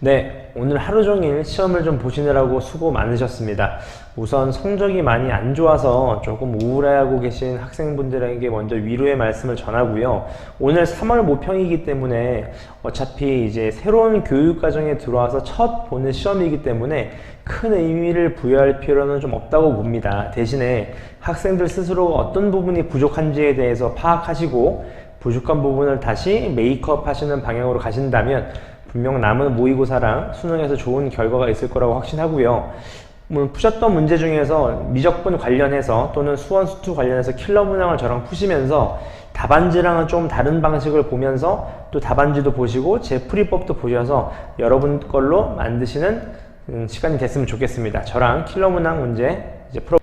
네, 오늘 하루 종일 시험을 좀 보시느라고 수고 많으셨습니다. 우선 성적이 많이 안 좋아서 조금 우울해하고 계신 학생분들에게 먼저 위로의 말씀을 전하고요. 오늘 3월 모평이기 때문에 어차피 이제 새로운 교육과정에 들어와서 첫 보는 시험이기 때문에 큰 의미를 부여할 필요는 좀 없다고 봅니다. 대신에 학생들 스스로가 어떤 부분이 부족한지에 대해서 파악하시고 부족한 부분을 다시 메이크업 하시는 방향으로 가신다면 분명 남은 모의고사랑 수능에서 좋은 결과가 있을 거라고 확신하고요. 뭐 푸셨던 문제 중에서 미적분 관련해서 또는 수원 수투 관련해서 킬러 문항을 저랑 푸시면서 답안지랑은 좀 다른 방식을 보면서 또 답안지도 보시고 제 풀이법도 보셔서 여러분 걸로 만드시는 음, 시간이 됐으면 좋겠습니다. 저랑 킬러 문항 문제 이제 풀어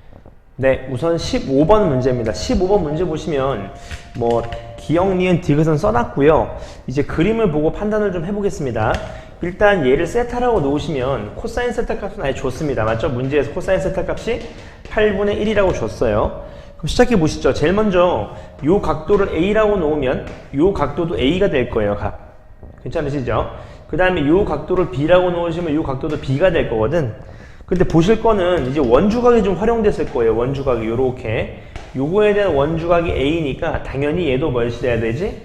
네, 우선 15번 문제입니다. 15번 문제 보시면 뭐 기억, 니은, 디귿은 써놨고요. 이제 그림을 보고 판단을 좀 해보겠습니다. 일단 얘를 세타라고 놓으시면 코사인 세타 값은 아예 좋습니다. 맞죠? 문제에서 코사인 세타 값이 8분의 1이라고 줬어요. 그럼 시작해 보시죠. 제일 먼저 요 각도를 A라고 놓으면 요 각도도 A가 될 거예요. 각. 괜찮으시죠? 그 다음에 요 각도를 B라고 놓으시면 요 각도도 B가 될 거거든. 근데 보실 거는 이제 원주각이 좀 활용됐을 거예요. 원주각이 요렇게. 요거에 대한 원주각이 A니까 당연히 얘도 뭐엇이 돼야 되지?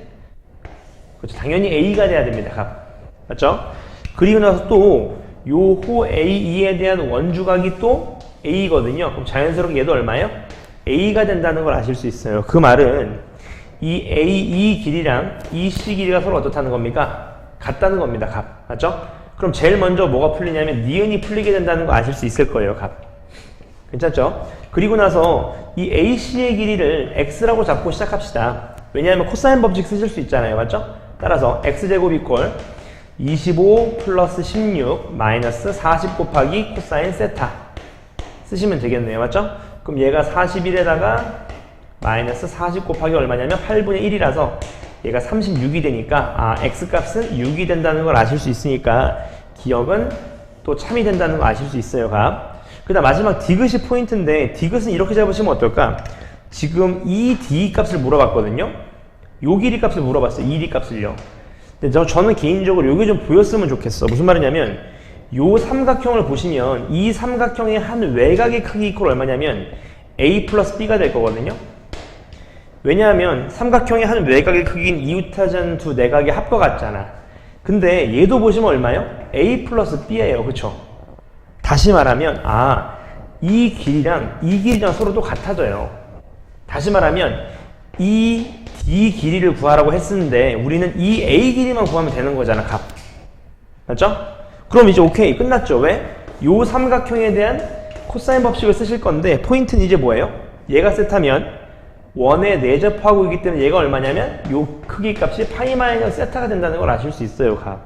그렇죠. 당연히 A가 돼야 됩니다. 값. 맞죠? 그리고 나서 또 요호 A2에 대한 원주각이 또 A거든요. 그럼 자연스럽게 얘도 얼마예요? A가 된다는 걸 아실 수 있어요. 그 말은 이 A2 길이랑 이 C 길이가 서로 어떻다는 겁니까? 같다는 겁니다. 값. 맞죠? 그럼 제일 먼저 뭐가 풀리냐면 니은이 풀리게 된다는 거 아실 수 있을 거예요. 값. 괜찮죠? 그리고 나서 이 AC의 길이를 X라고 잡고 시작합시다. 왜냐하면 코사인 법칙 쓰실 수 있잖아요. 맞죠? 따라서 X제곱 이꼴 25 플러스 16 마이너스 40 곱하기 코사인 세타 쓰시면 되겠네요. 맞죠? 그럼 얘가 41에다가 마이너스 40 곱하기 얼마냐면 8분의 1이라서 얘가 36이 되니까 아 x값은 6이 된다는 걸 아실 수 있으니까 기억은 또 참이 된다는 걸 아실 수 있어요. 값. 그 다음 마지막 디귿이 포인트인데 디귿은 이렇게 잡으시면 어떨까? 지금 이 d 값을 물어봤거든요. 요 길이 값을 물어봤어요. 이 d 값을요. 근데 저, 저는 개인적으로 요게 좀 보였으면 좋겠어. 무슨 말이냐면 요 삼각형을 보시면 이 삼각형의 한 외곽의 크기 이퀄 얼마냐면 a 플러스 b가 될 거거든요. 왜냐하면 삼각형의 한 외곽의 크기인 이웃하전 두 내각의 합과 같잖아. 근데 얘도 보시면 얼마요? a 플러스 b예요. 그쵸? 다시 말하면 아, 이 길이랑 이 길이랑 서로 또 같아져요. 다시 말하면 이 d 길이를 구하라고 했었는데 우리는 이 a 길이만 구하면 되는 거잖아. 값. 맞죠? 그럼 이제 오케이. 끝났죠. 왜? 요 삼각형에 대한 코사인 법칙을 쓰실 건데 포인트는 이제 뭐예요? 얘가 세타면 원에 내접하고 있기 때문에 얘가 얼마냐면 요 크기 값이 파이 마이너스 세타가 된다는 걸 아실 수 있어요 값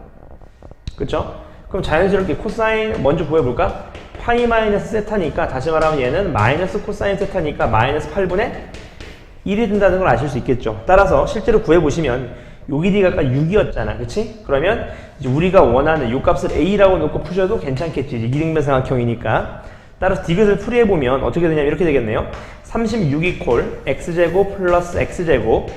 그쵸? 그럼 자연스럽게 코사인 먼저 구해볼까? 파이 마이너스 세타니까 다시 말하면 얘는 마이너스 코사인 세타니까 마이너스 8분의 1이 된다는 걸 아실 수 있겠죠 따라서 실제로 구해보시면 요 길이가 아까 6이었잖아 그치? 그러면 우리가 원하는 요 값을 A라고 놓고 푸셔도 괜찮겠지 이제 이등변 삼각형이니까 따라서 디귿을 풀이해보면 어떻게 되냐면 이렇게 되겠네요 36 이 콜 x제곱 플러스 x제곱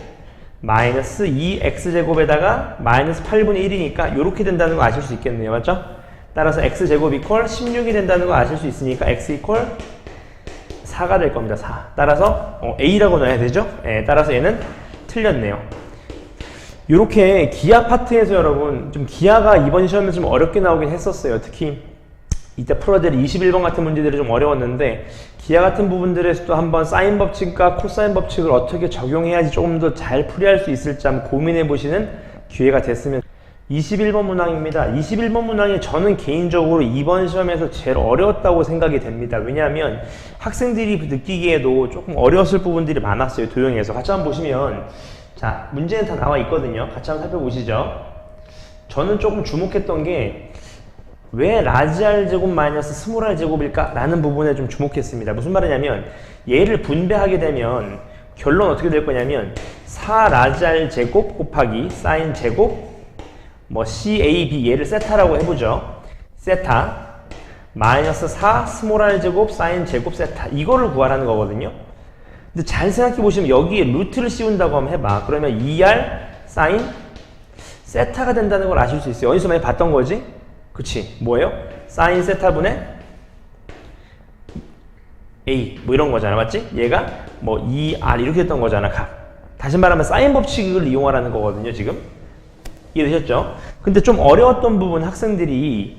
마이너스 2x제곱에다가 마이너스 8분의 1이니까 이렇게 된다는 거 아실 수 있겠네요. 맞죠? 따라서 x제곱 이콜 16이 된다는 거 아실 수 있으니까 x 이콜 4가 될 겁니다. 4. 따라서 어, a라고 넣어야 되죠? 예, 따라서 얘는 틀렸네요. 이렇게 기하 파트에서 여러분 좀 기하가 이번 시험에 좀 어렵게 나오긴 했었어요. 특히 이때 풀어야 될 21번 같은 문제들이 좀 어려웠는데 기하 같은 부분들에서도 한번 사인 법칙과 코사인 법칙을 어떻게 적용해야지 조금 더 잘 풀이할 수 있을지 한번 고민해 보시는 기회가 됐으면 21번 문항입니다. 21번 문항이 저는 개인적으로 이번 시험에서 제일 어려웠다고 생각이 됩니다. 왜냐하면 학생들이 느끼기에도 조금 어려웠을 부분들이 많았어요. 도형에서. 같이 한번 보시면 자 문제는 다 나와 있거든요. 같이 한번 살펴보시죠. 저는 조금 주목했던 게 왜 라지 R 제곱 마이너스 스몰 R 제곱일까? 라는 부분에 좀 주목했습니다. 무슨 말이냐면 얘를 분배하게 되면 결론 어떻게 될 거냐면 4 라지 R 제곱 곱하기 사인 제곱 뭐 CAB 얘를 세타라고 해보죠. 세타 마이너스 4 스몰 R 제곱 사인 제곱 세타 이거를 구하라는 거거든요. 근데 잘 생각해 보시면 여기에 루트를 씌운다고 하면 해봐. 그러면 2R 사인 세타가 된다는 걸 아실 수 있어요. 어디서 많이 봤던 거지? 그치. 뭐예요? 사인 세타분의 A. 뭐 이런 거잖아 맞지? 얘가 뭐 2R 이렇게 됐던 거잖아 값 다시 말하면 사인 법칙을 이용하라는 거거든요 지금. 이해되셨죠? 근데 좀 어려웠던 부분 학생들이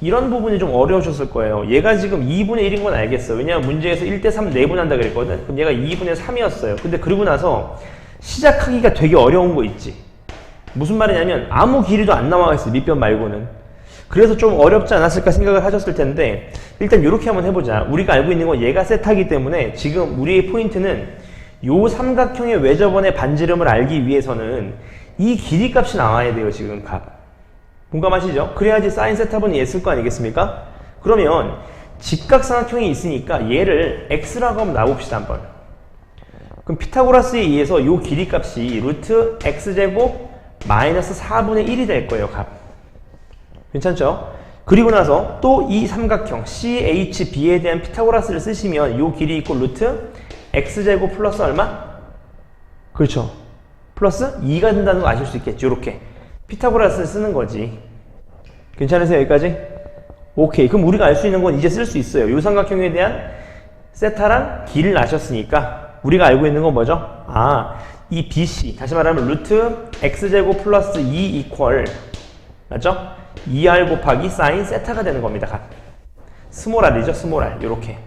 이런 부분이 좀 어려우셨을 거예요. 얘가 지금 2분의 1인 건 알겠어. 왜냐면 문제에서 1대 3 내분한다 그랬거든? 그럼 얘가 2분의 3이었어요. 근데 그러고 나서 시작하기가 되게 어려운 거 있지. 무슨 말이냐면 아무 길이도 안 나와 있어 밑변 말고는 그래서 좀 어렵지 않았을까 생각을 하셨을 텐데 일단 이렇게 한번 해보자 우리가 알고 있는 건 얘가 세타기 때문에 지금 우리의 포인트는 요 삼각형의 외접원의 반지름을 알기 위해서는 이 길이 값이 나와야 돼요 지금 값 공감하시죠? 그래야지 사인 세타분이 얘쓸 거 아니겠습니까? 그러면 직각삼각형이 있으니까 얘를 x라고 한번 놔봅시다 한번 그럼 피타고라스에 의해서 요 길이 값이 루트 x제곱 마이너스 4분의 1이 될 거예요 값 괜찮죠? 그리고 나서 또 이 삼각형 CHB에 대한 피타고라스를 쓰시면 요 길이 있고 루트 x제곱 플러스 얼마? 그렇죠. 플러스 2가 된다는 거 아실 수 있겠죠. 이렇게 피타고라스를 쓰는 거지. 괜찮으세요? 여기까지? 오케이. 그럼 우리가 알 수 있는 건 이제 쓸 수 있어요. 요 삼각형에 대한 세타랑 길을 아셨으니까 우리가 알고 있는 건 뭐죠? 아, 이 BC 다시 말하면 루트 x제곱 플러스 2 이퀄 맞죠? 2r 곱하기 사인 세타가 되는 겁니다. 각. 스몰 r이죠. 스몰 r. 요렇게.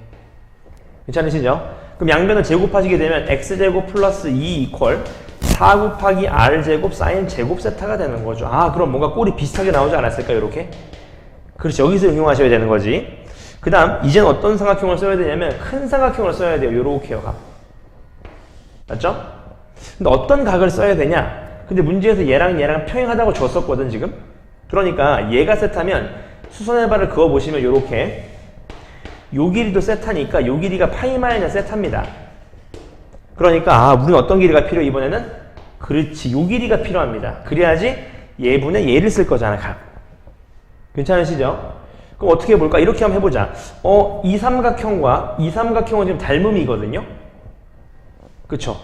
괜찮으시죠? 그럼 양변을 제곱하시게 되면 x제곱 플러스 2 이퀄 4 곱하기 r제곱 사인 제곱 세타가 되는 거죠. 아 그럼 뭔가 꼴이 비슷하게 나오지 않았을까 이렇게? 그렇죠. 여기서 응용하셔야 되는 거지. 그 다음 이제는 어떤 삼각형을 써야 되냐면 큰 삼각형을 써야 돼요. 요렇게요. 각. 맞죠? 근데 어떤 각을 써야 되냐? 근데 문제에서 얘랑 얘랑 평행하다고 줬었거든 지금. 그러니까 얘가 세타면 수선의 발을 그어 보시면 요렇게 요 길이도 세타니까 요 길이가 파이 마이너스 세타입니다. 그러니까 아, 우리는 어떤 길이가 필요해 이번에는? 그렇지. 요 길이가 필요합니다. 그래야지 얘분의 얘를 쓸 거잖아, 각. 괜찮으시죠? 그럼 어떻게 해볼까? 이렇게 한번 해보자. 어, 이 삼각형과 이 삼각형은 지금 닮음이거든요? 그쵸?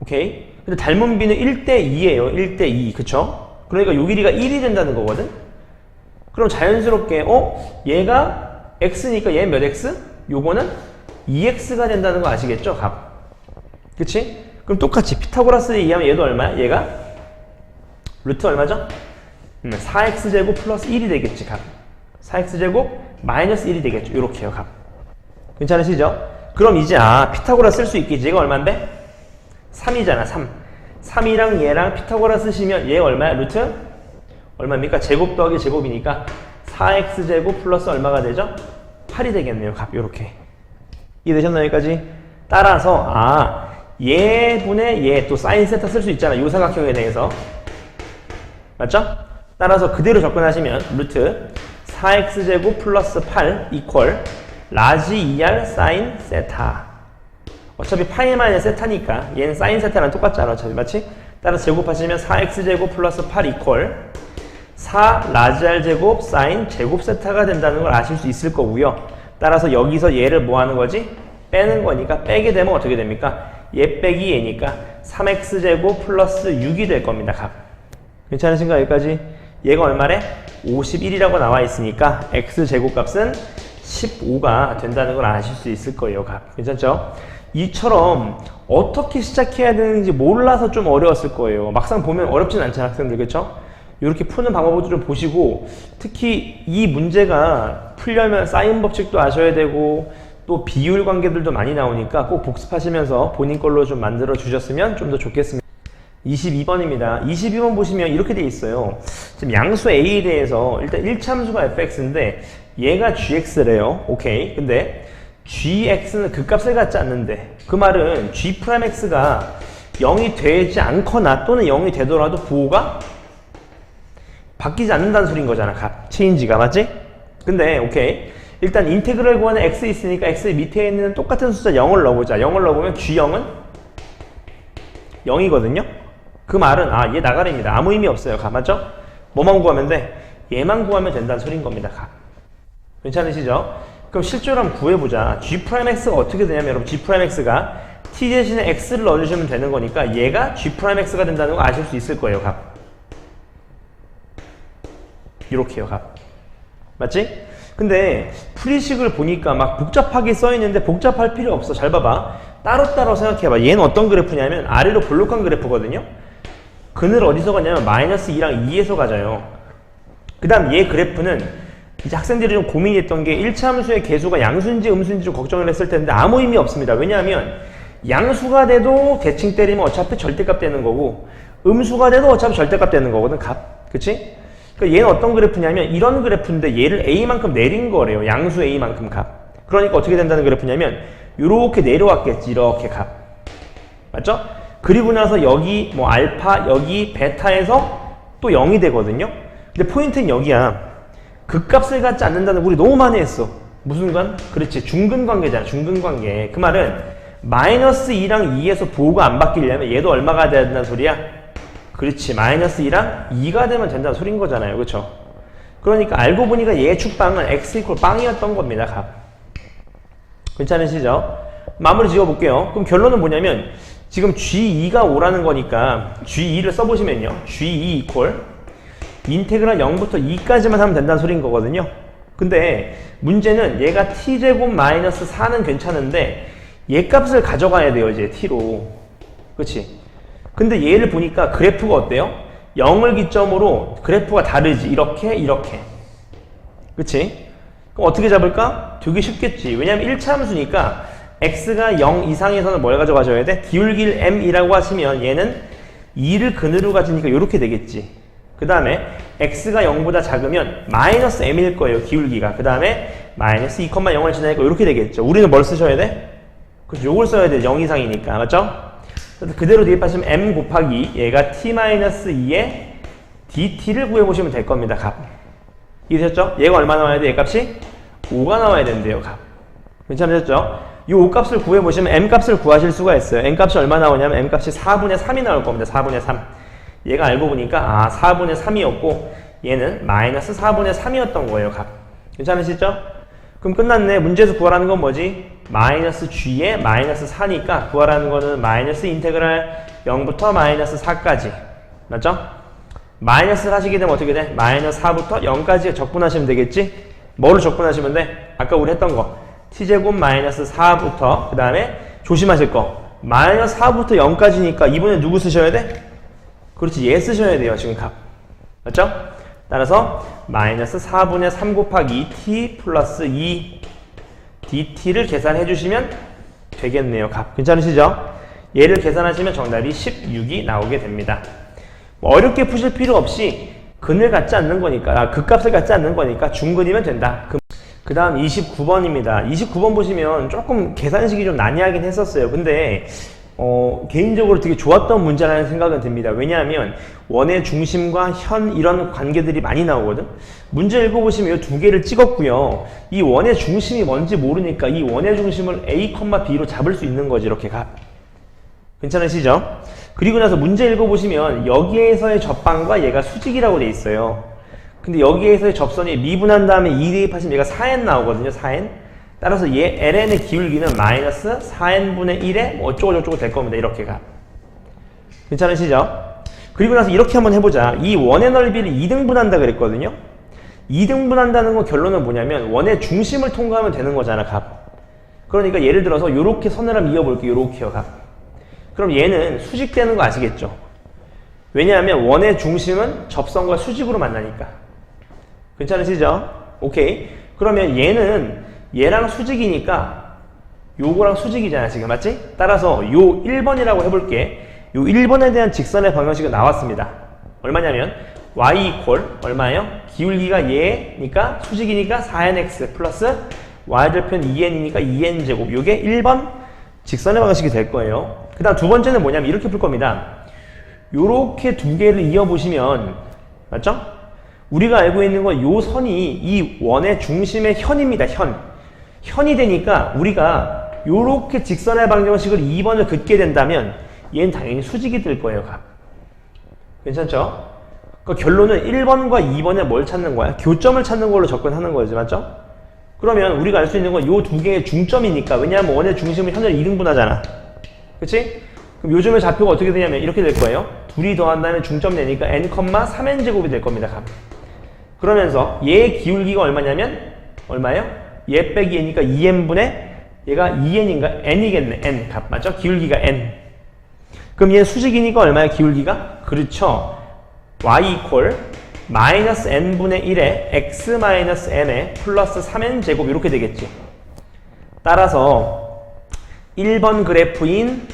오케이? 근데 닮은 비는 1대2예요. 1대2. 그쵸? 그러니까 요 길이가 1이 된다는 거거든? 그럼 자연스럽게, 어? 얘가 x니까 얘 몇 x? 요거는 2x가 된다는 거 아시겠죠? 값. 그치? 그럼 똑같이 피타고라스에 의하면 얘도 얼마야? 얘가? 루트 얼마죠? 음, 4x제곱 플러스 1이 되겠지, 값. 4x제곱 마이너스 1이 되겠죠. 요렇게요, 값. 괜찮으시죠? 그럼 이제, 아, 피타고라 쓸 수 있겠지. 얘가 얼만데? 3이잖아, 3. 3이랑 얘랑 피타고라 쓰시면 얘 얼마야? 루트? 얼마입니까? 제곱 더하기 제곱이니까 4x제곱 플러스 얼마가 되죠? 8이 되겠네요. 값 요렇게. 이해되셨나요? 여기까지? 따라서 아 얘분의 얘 또 사인 세타 쓸 수 있잖아. 요 삼각형에 대해서. 맞죠? 따라서 그대로 접근하시면 루트 4x제곱 플러스 8 이퀄 라지 2r 사인 세타 어차피 파이 마이너스 세타니까 얘는 사인 세타랑 똑같잖아 어차피 맞지? 따라서 제곱하시면 4x제곱 플러스 8 이퀄 4 라지 r 제곱 사인 제곱 세타가 된다는 걸 아실 수 있을 거고요. 따라서 여기서 얘를 뭐 하는 거지? 빼는 거니까 빼게 되면 어떻게 됩니까? 얘 빼기 얘니까 3x 제곱 플러스 6이 될 겁니다. 값. 괜찮으신가 여기까지? 얘가 얼마래? 51이라고 나와 있으니까 x 제곱 값은 15가 된다는 걸 아실 수 있을 거예요. 값. 괜찮죠? 이처럼 어떻게 시작해야 되는지 몰라서 좀 어려웠을 거예요. 막상 보면 어렵진 않잖아 학생들 그렇죠? 이렇게 푸는 방법도 좀 보시고 특히 이 문제가 풀려면 사인 법칙도 아셔야 되고 또 비율 관계들도 많이 나오니까 꼭 복습하시면서 본인 걸로 좀 만들어 주셨으면 좀 더 좋겠습니다. 22번입니다. 22번 보시면 이렇게 돼 있어요. 지금 양수 A에 대해서 일단 1참수가 fx인데 얘가 gx래요. 오케이. 근데 gx는 그 값을 갖지 않는데 그 말은 g'x가 0이 되지 않거나 또는 0이 되더라도 부호가 바뀌지 않는다는 소리인 거잖아. 값. 체인지가 맞지? 근데 오케이. 일단 인테그럴 구하는 x 있으니까 x 밑에 있는 똑같은 숫자 0을 넣어보자. 0을 넣어보면 g0은 0이거든요. 그 말은 아 얘 나가리입니다. 아무 의미 없어요. 값 맞죠? 뭐만 구하면 돼? 얘만 구하면 된다는 소리인 겁니다. 값. 괜찮으시죠? 그럼 실제로 한번 구해보자. g'x가 어떻게 되냐면 여러분 g'x가 t 대신에 x를 넣어주시면 되는 거니까 얘가 g'x가 된다는 거 아실 수 있을 거예요. 값. 이렇게요, 값. 맞지? 근데 프리식을 보니까 막 복잡하게 써 있는데 복잡할 필요 없어. 잘 봐봐. 따로따로 생각해봐. 얘는 어떤 그래프냐면 아래로 볼록한 그래프거든요. 그늘 어디서 가냐면 마이너스 2랑 2에서 가져요. 그 다음 얘 그래프는 이제 학생들이 좀 고민했던 게 1차 함수의 개수가 양수인지 음수인지 좀 걱정을 했을 텐데 아무 의미 없습니다. 왜냐하면 양수가 돼도 대칭 때리면 어차피 절대값 되는 거고 음수가 돼도 어차피 절대값 되는 거거든 값. 그치? 그러니까 얘는 어떤 그래프냐면 이런 그래프인데 얘를 a만큼 내린 거래요. 양수 a만큼 값. 그러니까 어떻게 된다는 그래프냐면 이렇게 내려왔겠지 이렇게 값. 맞죠? 그리고 나서 여기 뭐 알파 여기 베타에서 또 0이 되거든요. 근데 포인트는 여기야. 극값을 갖지 않는다는 우리 너무 많이 했어. 무슨 관? 그렇지. 중근 관계잖아. 중근 관계. 그 말은 마이너스 2랑 2에서 부호가 안 바뀌려면 얘도 얼마가 돼야 된다는 소리야? 그렇지. 마이너스 2랑 2가 되면 된다는 소린 거잖아요. 그렇죠? 그러니까 알고 보니까 얘 축방은 x 이퀄 빵이었던 겁니다. 값. 괜찮으시죠? 마무리 지어볼게요. 그럼 결론은 뭐냐면 지금 G2가 5라는 거니까 G2를 써보시면요. G2 이퀄 인테그랄 0부터 2까지만 하면 된다는 소린 거거든요. 근데 문제는 얘가 t제곱 마이너스 4는 괜찮은데 얘 값을 가져가야 돼요. 이제 t로. 그치? 근데 얘를 보니까 그래프가 어때요? 0을 기점으로 그래프가 다르지. 이렇게 이렇게. 그치? 그럼 어떻게 잡을까? 되게 쉽겠지. 왜냐면 1차 함수니까 x가 0 이상에서는 뭘 가져가셔야 돼? 기울기를 m이라고 하시면 얘는 2를 근으로 가지니까 이렇게 되겠지. 그 다음에 x가 0보다 작으면 마이너스 m일 거예요. 기울기가. 그 다음에 마이너스 2,0을 지나니까 이렇게 되겠죠. 우리는 뭘 쓰셔야 돼? 그래서 요걸 써야 돼. 0 이상이니까. 맞죠? 그래서 그대로 대입하시면 m 곱하기 얘가 t-2에 dt를 구해보시면 될 겁니다. 값. 이해되셨죠? 얘가 얼마 나와야 돼? 얘 값이? 5가 나와야 된대요. 값. 괜찮으셨죠? 이 5값을 구해보시면 m값을 구하실 수가 있어요. m값이 얼마 나오냐면 m값이 4분의 3이 나올 겁니다. 4분의 3. 얘가 알고 보니까 아 4분의 3이었고 얘는 마이너스 4분의 3이었던 거예요. 값. 괜찮으시죠? 그럼 끝났네. 문제에서 구하라는 건 뭐지? 마이너스 g에 마이너스 4니까 구하라는 거는 마이너스 인테그랄 0부터 마이너스 4까지. 맞죠? 마이너스를 하시게 되면 어떻게 돼? 마이너스 4부터 0까지 적분하시면 되겠지? 뭐를 적분하시면 돼? 아까 우리 했던 거. t제곱 마이너스 4부터 그 다음에 조심하실 거. 마이너스 4부터 0까지니까 이번에 누구 쓰셔야 돼? 그렇지. 얘 쓰셔야 돼요. 지금 값. 맞죠? 따라서 마이너스 4분의 3 곱하기 t 플러스 2 dt를 계산해 주시면 되겠네요. 값. 괜찮으시죠? 얘를 계산하시면 정답이 16이 나오게 됩니다. 뭐 어렵게 푸실 필요 없이 근을 갖지 않는 거니까, 아, 극값을 갖지 않는 거니까 중근이면 된다. 그 다음 29번입니다. 29번 보시면 조금 계산식이 좀 난해하긴 했었어요. 근데 어, 개인적으로 되게 좋았던 문제라는 생각은 듭니다. 왜냐하면 원의 중심과 현 이런 관계들이 많이 나오거든. 문제 읽어보시면 이 두 개를 찍었고요. 이 원의 중심이 뭔지 모르니까 이 원의 중심을 a, b로 잡을 수 있는 거지 이렇게 가. 괜찮으시죠? 그리고 나서 문제 읽어보시면 여기에서의 접방과 얘가 수직이라고 돼 있어요. 근데 여기에서의 접선이 미분한 다음에 2 대입하시면 얘가 4n 나오거든요. 4n. 따라서 얘 ln의 기울기는 마이너스 4n분의 1에 뭐 어쩌고저쩌고 될 겁니다. 이렇게가. 괜찮으시죠? 그리고 나서 이렇게 한번 해보자. 이 원의 넓이를 2등분한다 그랬거든요. 2등분한다는 건 결론은 뭐냐면 원의 중심을 통과하면 되는 거잖아, 값. 그러니까 예를 들어서 이렇게 선을 한번 이어볼게요. 이렇게요, 값. 그럼 얘는 수직되는 거 아시겠죠? 왜냐하면 원의 중심은 접선과 수직으로 만나니까. 괜찮으시죠? 오케이. 그러면 얘는 얘랑 수직이니까 요거랑 수직이잖아 지금. 맞지? 따라서 요 1번이라고 해볼게. 요 1번에 대한 직선의 방정식은 나왔습니다. 얼마냐면 y 이퀄 얼마예요? 기울기가 얘니까 수직이니까 4nx 플러스 y절편 2n이니까 2n제곱. 요게 1번 직선의 방정식이 될 거예요. 그 다음 두 번째는 뭐냐면 이렇게 풀 겁니다. 요렇게 두 개를 이어보시면 맞죠? 우리가 알고 있는 건 요 선이 이 원의 중심의 현입니다 현 현이 되니까 우리가 이렇게 직선의 방정식을 2번을 긋게 된다면 얘는 당연히 수직이 될 거예요. 값. 괜찮죠? 그 결론은 1번과 2번에 뭘 찾는 거야? 교점을 찾는 걸로 접근하는 거지 맞죠? 그러면 우리가 알 수 있는 건 이 두 개의 중점이니까 왜냐하면 원의 중심을 현을 2등분하잖아. 그치? 그럼 요즘의 좌표가 어떻게 되냐면 이렇게 될 거예요. 둘이 더한다면 중점 내니까 n, 3n 제곱이 될 겁니다. 값. 그러면서 얘의 기울기가 얼마냐면 얼마예요? 얘 빼기 n이니까 2n분의 얘가 2n인가? N이겠네. N 값 맞죠? 기울기가 n. 그럼 얘 수직이니까 얼마야? 기울기가? 그렇죠. Y 이퀄 마이너스 n분의 1에 x 마이너스 n에 플러스 3n 제곱 이렇게 되겠지. 따라서 1번 그래프인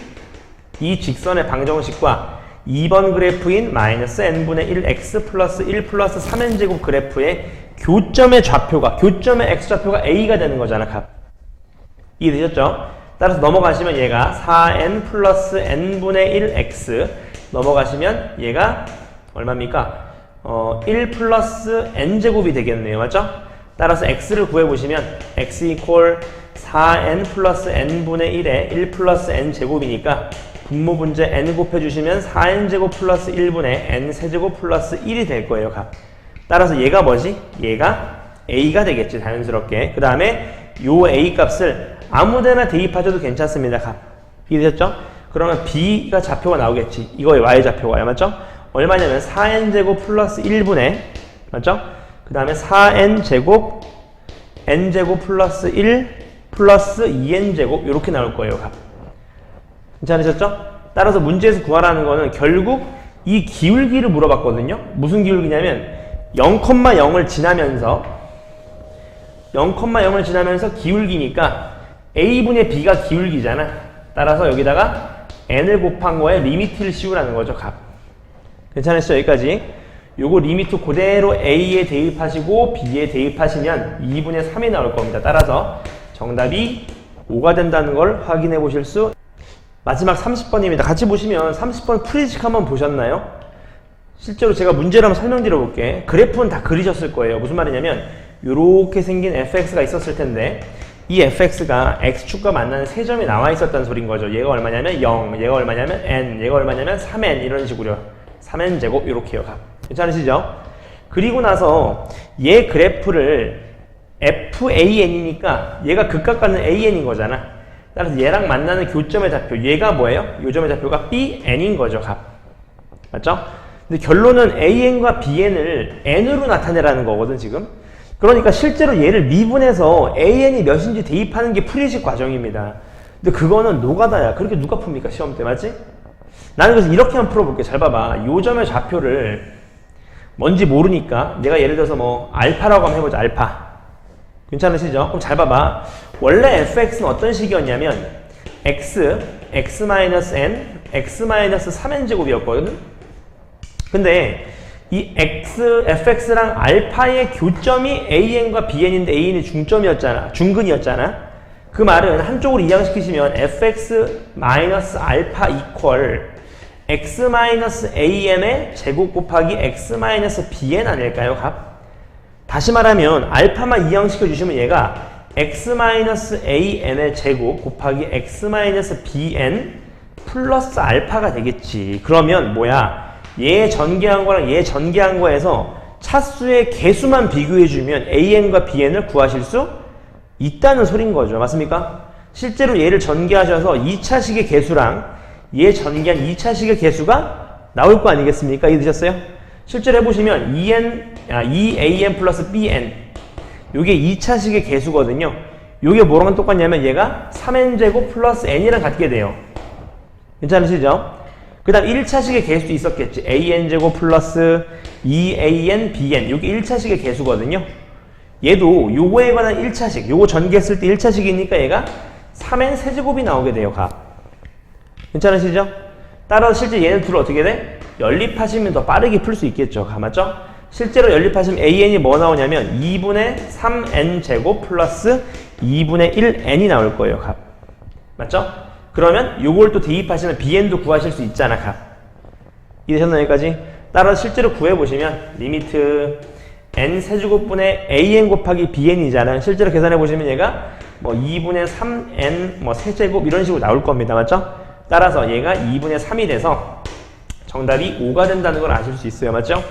이 직선의 방정식과 2번 그래프인 마이너스 n분의 1x 플러스 1 플러스 3n 제곱 그래프의 교점의 좌표가 교점의 x좌표가 a가 되는 거잖아 값 이해되셨죠? 따라서 넘어가시면 얘가 4n 플러스 n분의 1x 넘어가시면 얘가 얼마입니까? 어, 1 플러스 n제곱이 되겠네요 맞죠? 따라서 x를 구해보시면 x 이퀄 4n 플러스 n분의 1에 1 플러스 n제곱이니까 분모분제 n 곱해주시면 4n제곱 플러스 1분의 n 세제곱 플러스 1이 될 거예요 값 따라서 얘가 뭐지? 얘가 a가 되겠지 자연스럽게 그 다음에 요 a 값을 아무데나 대입하셔도 괜찮습니다 값 이해되셨죠? 그러면 b가 좌표가 나오겠지 이거의 y 좌표가 맞죠? 얼마냐면 4n제곱 플러스 1분의 맞죠? 그 다음에 4n제곱 n제곱 플러스 1 플러스 2n제곱 이렇게 나올 거예요 값 괜찮으셨죠? 따라서 문제에서 구하라는 거는 결국 이 기울기를 물어봤거든요. 무슨 기울기냐면 0,0을 지나면서 0,0을 지나면서 기울기니까 a분의 b가 기울기잖아. 따라서 여기다가 n을 곱한 거에 리미트를 씌우라는 거죠. 값. 괜찮으시죠? 여기까지. 요거 리미트 그대로 a에 대입하시고 b에 대입하시면 2분의 3이 나올 겁니다. 따라서 정답이 5가 된다는 걸 확인해 보실 수 마지막 30번입니다. 같이 보시면 30번 프리식 한번 보셨나요? 실제로 제가 문제를 한번 설명드려 볼게. 그래프는 다 그리셨을 거예요. 무슨 말이냐면 이렇게 생긴 fx가 있었을 텐데 이 fx가 x축과 만나는 세 점이 나와 있었다는 소린 거죠. 얘가 얼마냐면 0, 얘가 얼마냐면 n, 얘가 얼마냐면 3n 이런 식으로 3n 제곱 이렇게요. 값. 괜찮으시죠? 그리고 나서 얘 그래프를 fan이니까 얘가 극각 갖는 an인 거잖아. 따라서 얘랑 만나는 교점의 좌표 얘가 뭐예요? 요점의 좌표가 bn인 거죠 값. 맞죠? 근데 결론은 an과 bn을 n으로 나타내라는 거거든 지금. 그러니까 실제로 얘를 미분해서 an이 몇인지 대입하는 게 프리식 과정입니다. 근데 그거는 노가다야. 그렇게 누가 풉니까 시험 때 맞지? 나는 그래서 이렇게만 풀어볼게. 잘 봐봐. 요점의 좌표를 뭔지 모르니까 내가 예를 들어서 뭐 알파라고 한번 해보자 알파 괜찮으시죠? 그럼 잘 봐봐. 원래 fx는 어떤 식이었냐면 x, x-n, x-3n 제곱이었거든. 근데 이 x, fx랑 알파의 교점이 an과 bn인데 an이 중점이었잖아. 중근이었잖아. 그 말은 한쪽으로 이항시키시면 fx-알파 이퀄 x-am의 제곱 곱하기 x-bn 아닐까요? 값? 다시 말하면 알파만 이항시켜 주시면 얘가 x-an의 제곱 곱하기 x-bn 플러스 알파가 되겠지. 그러면 뭐야? 얘 전개한 거랑 얘 전개한 거에서 차수의 개수만 비교해 주면 an과 bn을 구하실 수 있다는 소린 거죠. 맞습니까? 실제로 얘를 전개하셔서 2차식의 개수랑 얘 전개한 2차식의 개수가 나올 거 아니겠습니까? 이해되셨어요? 실제로 해보시면 2n, 아, 2an 플러스 bn 요게 2차식의 개수거든요. 요게 뭐랑 똑같냐면 얘가 3n제곱 플러스 n이랑 같게 돼요. 괜찮으시죠? 그 다음 1차식의 개수도 있었겠지. an제곱 플러스 2an, bn 요게 1차식의 개수거든요. 얘도 요거에 관한 1차식, 요거 전개했을 때 1차식이니까 얘가 3n 세제곱이 나오게 돼요, 값. 괜찮으시죠? 따라서 실제 얘는 둘 어떻게 돼? 연립하시면 더 빠르게 풀 수 있겠죠. 맞죠? 실제로 연립하시면 an이 뭐 나오냐면 2분의 3n 제곱 플러스 2분의 1n이 나올 거예요. 값. 맞죠? 그러면 요걸 또 대입하시면 bn도 구하실 수 있잖아. 값. 이해되셨나요? 여기까지? 따라서 실제로 구해보시면 리미트 n 세제곱분의 an 곱하기 bn이잖아요. 실제로 계산해보시면 얘가 뭐 2분의 3n 뭐 세제곱 이런 식으로 나올 겁니다. 맞죠? 따라서 얘가 2분의 3이 돼서 정답이 5가 된다는 걸 아실 수 있어요. 맞죠?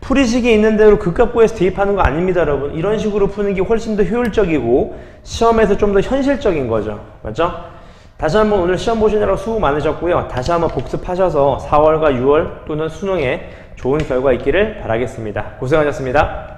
풀이식이 있는 대로 극값 구해서 대입하는 거 아닙니다, 여러분. 이런 식으로 푸는 게 훨씬 더 효율적이고 시험에서 좀 더 현실적인 거죠. 맞죠? 다시 한번 오늘 시험 보시느라고 수고 많으셨고요. 다시 한번 복습하셔서 4월과 6월 또는 수능에 좋은 결과 있기를 바라겠습니다. 고생하셨습니다.